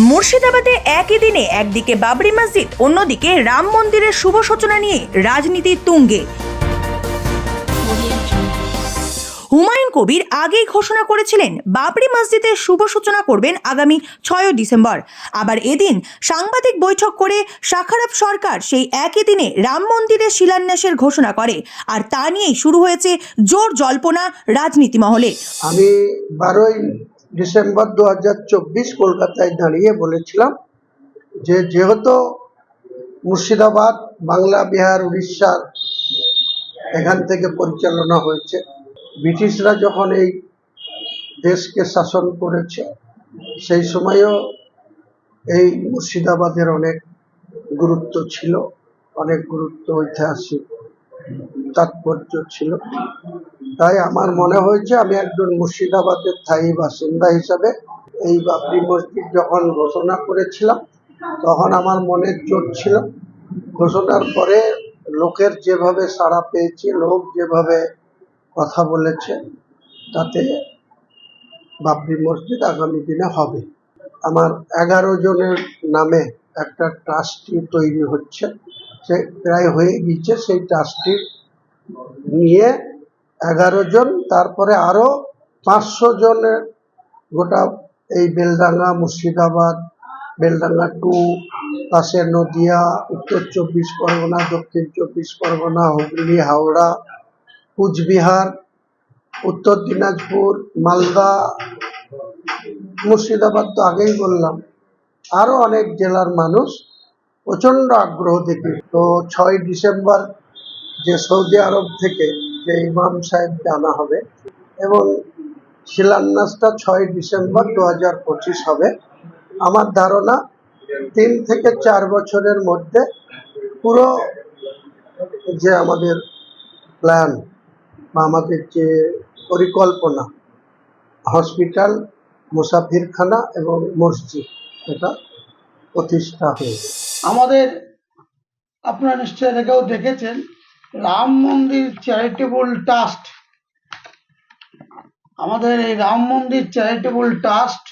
মুর্শিদাবাদে একই দিনে একদিকে বাবরি মসজিদ, অন্যদিকে রাম মন্দিরের শুভ সূচনা নিয়ে রাজনীতির তুঙ্গে। হুমায়ুন কবির আগেই ঘোষণা করেছিলেন, বাবরি মসজিদের শুভ সূচনা করবেন আগামী ছয় ডিসেম্বর। আবার এদিন সাংবাদিক বৈঠক করে শাখারাব সরকার সেই একই দিনে রাম মন্দিরের শিলান্যাসের ঘোষণা করে, আর তা নিয়েই শুরু হয়েছে জোর জল্পনা রাজনীতি মহলে। আমি বারোই ডিসেম্বর দু হাজার চব্বিশ কলকাতায় দাঁড়িয়ে বলেছিলাম যে যেহেতু মুর্শিদাবাদ, বাংলা, বিহার উড়িষ্যার এখান থেকে পরিচালনা হয়েছে, ব্রিটিশরা যখন এই দেশকে শাসন করেছে, সেই সময়ও এই মুর্শিদাবাদের অনেক গুরুত্ব ছিল, অনেক গুরুত্ব ঐতিহাসিক। তাৎপর্য ছিল। তাই আমার মনে হয়েছে আমি একজন মুর্শিদাবাদের স্থায়ী বাসিন্দা হিসাবে এই বাবরি মসজিদ যখন ঘোষণা করেছিলাম, তখন আমার মনের জোর ছিল। ঘোষণার পরে লোকের যেভাবে সাড়া পেয়েছে, লোক যেভাবে কথা বলেছে, তাতে বাবরি মসজিদ আগামী দিনে হবে। আমার এগারো জনের নামে একটা ট্রাস্টি তৈরি হচ্ছে। সে প্রায় হয়ে গিয়েছে, সেই ট্রাস্টি নিয়ে এগারো জন, তারপরে আরও পাঁচশো জনের গোটা এই বেলডাঙ্গা, মুর্শিদাবাদ, বেলডাঙ্গা টু, পাশে নদিয়া, উত্তর চব্বিশ পরগনা, দক্ষিণ চব্বিশ পরগনা, হুগলি, হাওড়া, কুচবিহার, উত্তর দিনাজপুর, মালদা, মুর্শিদাবাদ তো আগেই বললাম। আরও অনেক জেলার মানুষ প্রচণ্ড আগ্রহ দেখি। তো ছয় ডিসেম্বর যে সৌদি আরব থেকে যে ইমাম সাহেবকে আনা হবে এবং শিলান্যাসটা ছয় ডিসেম্বর দু হাজার পঁচিশ হবে, আমার ধারণা তিন থেকে চার বছরের মধ্যে পুরো যে আমাদের প্ল্যান বা আমাদের যে পরিকল্পনা, হসপিটাল, মুসাফিরখানা এবং মসজিদ, এটা প্রতিষ্ঠা হয়েছে। আমাদের আপনারা নিশ্চয়ই এটাকেও দেখেছেন, রাম মন্দির চ্যারিটেবল ট্রাস্ট আমাদের এই রাম মন্দির চ্যারিটেবল ট্রাস্ট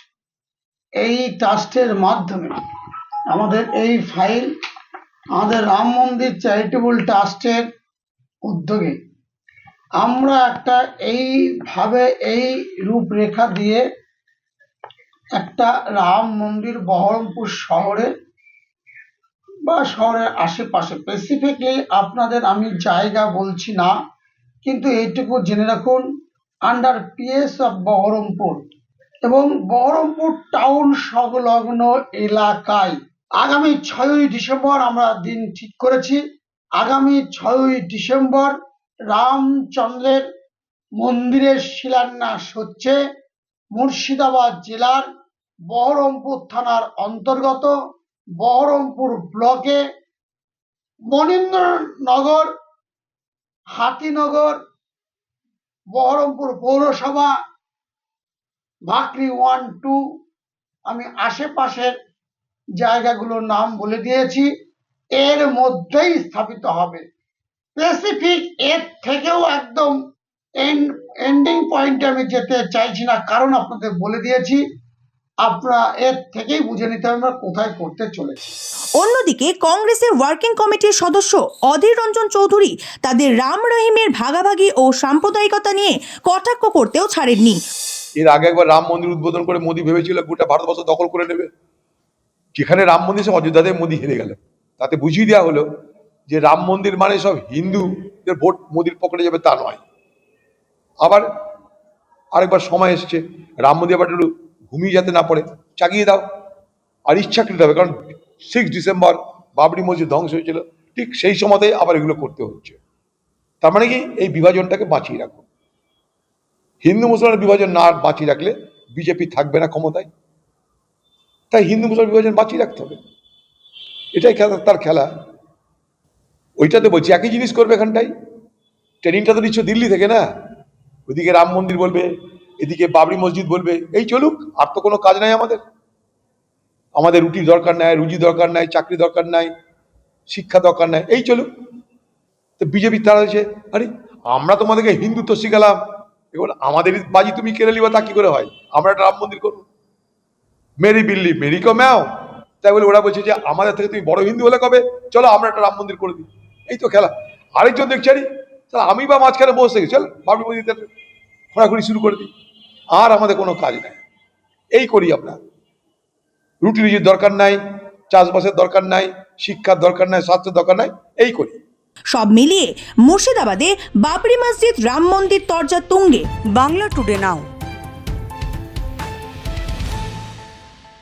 এই ট্রাস্টের মাধ্যমে আমাদের এই ফাইল আমাদের রাম মন্দির চ্যারিটেবল ট্রাস্টের উদ্যোগে আমরা একটা এইভাবে এই রূপরেখা দিয়ে একটা রাম মন্দির বহরমপুর শহরে বা শহরের আশেপাশে। স্পেসিফিকলি আপনাদের আমি জায়গা বলছি না, কিন্তু এইটুকু জেনে রাখুন আন্ডার পিএস অফ বহরমপুর এবং বহরমপুর টাউন সংলগ্ন এলাকায় আগামী ছয়ই ডিসেম্বর আমরা দিন ঠিক করেছি। আগামী ছয়ই ডিসেম্বর রামচন্দ্রের মন্দিরের শিলান্যাস হচ্ছে। মুর্শিদাবাদ জেলার বহরমপুর থানার অন্তর্গত। বহরমপুর ব্লকে মনীন্দ্রনগর হাতিনগর, বহরমপুর পৌরসভা, ভাকরি ওয়ান টু, আমি আশেপাশের জায়গাগুলোর নাম বলে দিয়েছি। এর মধ্যেই স্থাপিত হবে। স্পেসিফিক এর থেকেও একদম এন্ডিং পয়েন্টে আমি যেতে চাইছি না, কারণ আপনাদের বলে দিয়েছি। আপনারা এর থেকেই বুঝে নিতে হবে আমরা কোথায় করতে চলেছি। অন্যদিকে কংগ্রেসের ওয়ার্কিং কমিটির সদস্য অধীর রঞ্জন চৌধুরী তাদের রাম রহিমের ভাগাভাগি ও সাম্প্রদায়িকতা নিয়ে কটাক্ষ করতেও ছাড়েননি। এর আগে একবার রাম মন্দির উদ্বোধন করে মোদী ভেবেছিল গোটা ভারতবর্ষ দখল করে নেবে। যেখানে রাম মন্দির সে অযোধ্যাতে মোদী হেরে গেল। তাতে বুঝিয়ে দেওয়া হলো যে রাম মন্দির মানে সব হিন্দুদের ভোট মোদির পকেটে যাবে তা নয়। আবার আরেকবার সময় এসছে রাম মন্দির আবার একটু ঘুমিয়ে যাতে না পড়ে চাগিয়ে দাও। আর ইচ্ছাকৃত হবে, কারণ সিক্স ডিসেম্বর বাবরি মসজিদ ধ্বংস হয়েছিল, ঠিক সেই সময়তে আবার এগুলো করতে হচ্ছে। তার মানে কি? এই বিভাজনটাকে বাঁচিয়ে রাখো হিন্দু মুসলমানের বিভাজন না বাঁচিয়ে রাখলে বিজেপি থাকবে না ক্ষমতায়। তাই হিন্দু মুসলমান বিভাজন বাঁচিয়ে রাখতে হবে। এটাই খেলা, তার খেলা। ওইটাতে বলছি, একই জিনিস করবে এখানটাই ট্রেনিংটা তো নিচ্ছ দিল্লি থেকে না? ওইদিকে রাম মন্দির বলবে এদিকে বাবরি মসজিদ বলবে, এই চলুক, আর তো কোনো কাজ নাই আমাদের। আমাদের রুটির দরকার নাই, রুজি দরকার নাই, চাকরি দরকার নাই, শিক্ষা দরকার নাই, এই চলুক। তো বিজেপি তারা হয়েছে আরে, আমরা তোমাদেরকে হিন্দুত্ব শিখালাম। এবার আমাদের বাজি তুমি কেড়ে নিবা, তা কি করে হয়? আমরা একটা রাম মন্দির করব। মেরি বিল্লি, মেরি ম্যাও। তাই বলে ওরা বলছে যে, আমাদের থেকে তুমি বড় হিন্দু হলে কবে? চলো, আমরা একটা রাম মন্দির করে দিই। এই তো খেলা। আরেকজন দেখছি আমি বা মাঝখানে বসে থাকি চল, বাবরি মসজিদে খোঁড়াখুড়ি শুরু করে দিই। আর আমাদের কোনো কাজ নাই। এই করি আমরা। রুটি রুজির দরকার নাই চাষবাসের দরকার নাই শিক্ষার দরকার নাই স্বাস্থ্যের দরকার নাই এই করি। সব মিলিয়ে মুর্শিদাবাদে বাবরি মসজিদ রাম মন্দির তরজা তুঙ্গে। Bangla today now.